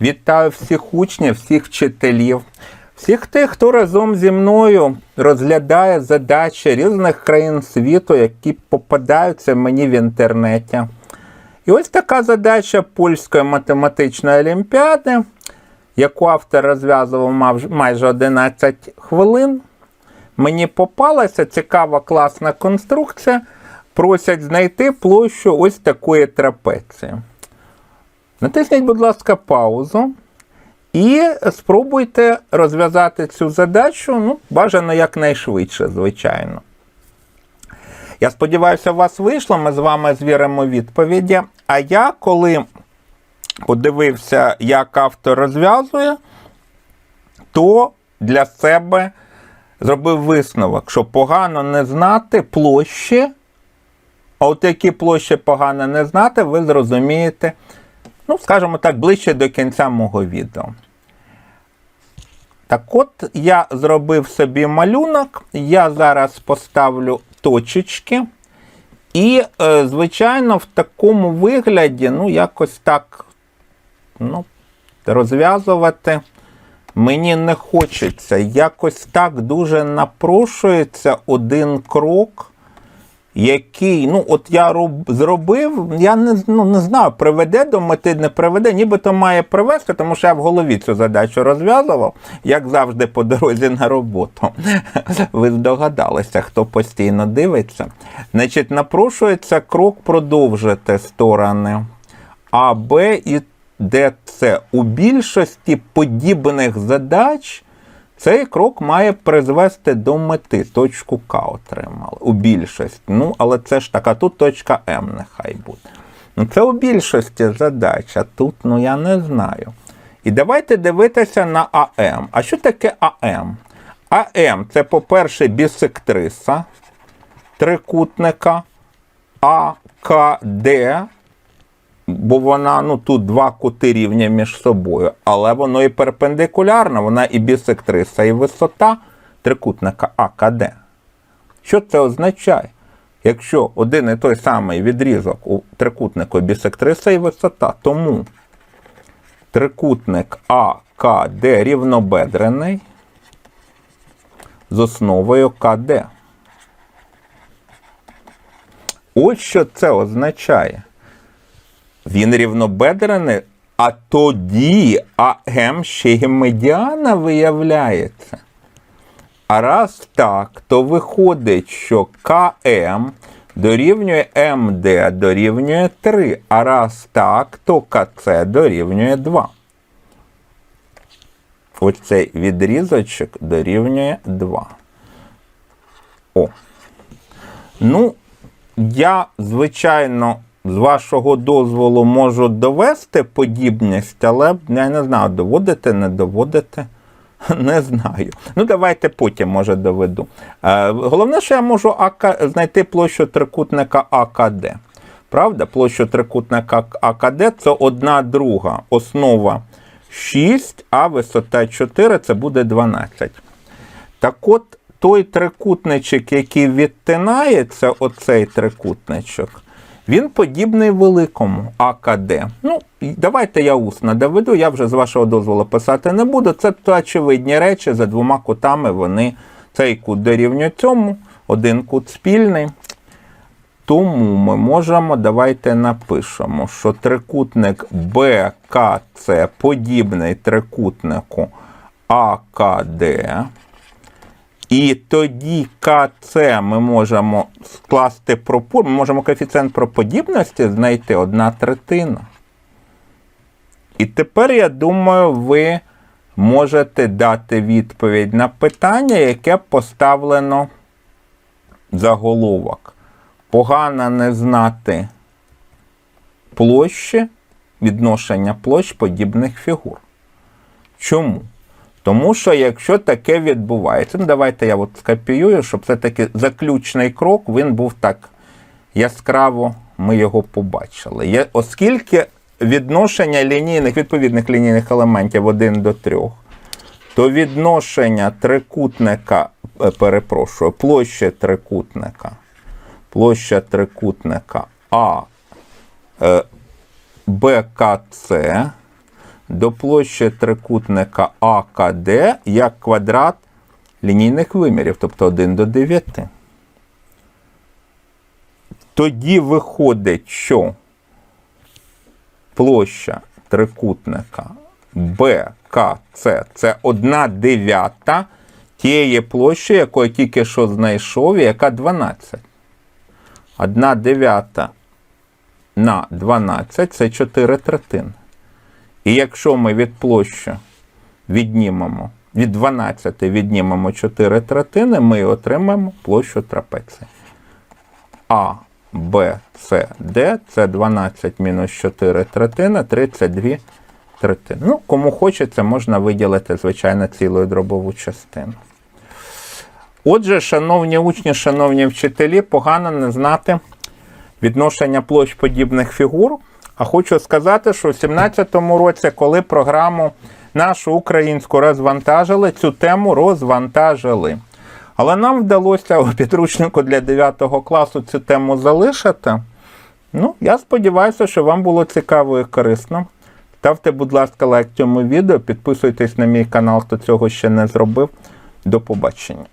Вітаю всіх учнів, всіх вчителів, всіх тих, хто разом зі мною розглядає задачі різних країн світу, які попадаються мені в інтернеті. І ось така задача польської математичної олімпіади, яку автор розв'язував майже 11 хвилин. Мені попалася цікава класна конструкція. Просять знайти площу ось такої трапеції. Натисніть, будь ласка, паузу і спробуйте розв'язати цю задачу, ну, бажано якнайшвидше, звичайно. Я сподіваюся, у вас вийшло. Ми з вами звіримо відповіді. А я, коли подивився, як автор розв'язує, то для себе зробив висновок, що погано не знати площі. А от які площі погано не знати, ви зрозумієте, ну, скажімо так, ближче до кінця мого відео. Так от, я зробив собі малюнок, я зараз поставлю точечки. І, е, звичайно, в такому вигляді, ну, якось так ну, розв'язувати мені не хочеться. Якось так дуже напрошується один крок який, ну, от я роб, зробив, я не, ну, не знаю, приведе до мети, не приведе, нібито має привести, тому що я в голові цю задачу розв'язував, як завжди по дорозі на роботу. Ви здогадалися, хто постійно дивиться. Значить, напрошується крок продовжити сторони А, Б і Д, С. У більшості подібних задач цей крок має призвести до мети. Точку К отримали. У більшості. Ну, але це ж така, тут точка М нехай буде. Ну, це у більшості задач, а тут, ну я не знаю. І давайте дивитися на АМ. А що таке АМ? АМ це, по-перше, бісектриса трикутника АКД, бо вона, ну тут два кути рівня між собою, але воно і перпендикулярно, вона і бісектриса, і висота трикутника АКД. Що це означає? Якщо один і той самий відрізок у трикутнику бісектриса і висота, тому трикутник АКД рівнобедрений з основою КД. Ось що це означає. Він рівнобедрений, а тоді АМ ще й медіана виявляється. А раз так, то виходить, що КМ дорівнює МД дорівнює 3, а раз так, то КЦ дорівнює 2. Ось цей відрізочок дорівнює 2. О. Ну, я, звичайно, з вашого дозволу можу довести подібність, але я не знаю, доводити, не доводити. Не знаю. Ну, давайте потім, може, доведу. Е, головне, що я можу АК... знайти площу трикутника АКД. Правда? Площу трикутника АКД це одна друга. Основа 6, а висота 4 це буде 12. Так от, той трикутничок, який відтинається, оцей трикутничок, він подібний великому АКД. Ну, давайте я усно доведу, я вже з вашого дозволу писати не буду. Це то очевидні речі, за двома кутами вони цей кут дорівнює цьому, один кут спільний. Тому ми можемо, давайте напишемо, що трикутник БКЦ подібний трикутнику АКД. І тоді КЦ ми можемо скласти пропор, ми можемо коефіцієнт проподібності знайти одна третина. І тепер, я думаю, ви можете дати відповідь на питання, яке поставлено заголовок. Погано не знати площі, відношення площ подібних фігур. Чому? Тому що якщо таке відбувається, ну давайте я от скопіюю, щоб все-таки заключний крок він був так яскраво, ми його побачили. Є, оскільки відношення лінійних, відповідних лінійних елементів 1 до 3, то відношення трикутника, е, перепрошую, площі трикутника, площа трикутника А е, БКЦ до площі трикутника АКД як квадрат лінійних вимірів, тобто 1 до 9. Тоді виходить, що площа трикутника БКЦ це 1 дев'ята тієї площі, яку я тільки що знайшов, яка 12. 1 дев'ята на 12 це 4 третини. І якщо ми від площі віднімемо, від 12 віднімемо 4 третини, ми отримаємо площу трапеції. А, Б, С, Д це 12 мінус 4 третини, 32 третини. Ну, кому хочеться, можна виділити, звичайно, цілу дробову частину. Отже, шановні учні, шановні вчителі, погано не знати відношення площ подібних фігур. А хочу сказати, що в 2017 році, коли програму нашу українську розвантажили, цю тему розвантажили. Але нам вдалося у підручнику для 9 класу цю тему залишити. Ну, я сподіваюся, що вам було цікаво і корисно. Ставте, будь ласка, лайк цьому відео, підписуйтесь на мій канал, хто цього ще не зробив. До побачення.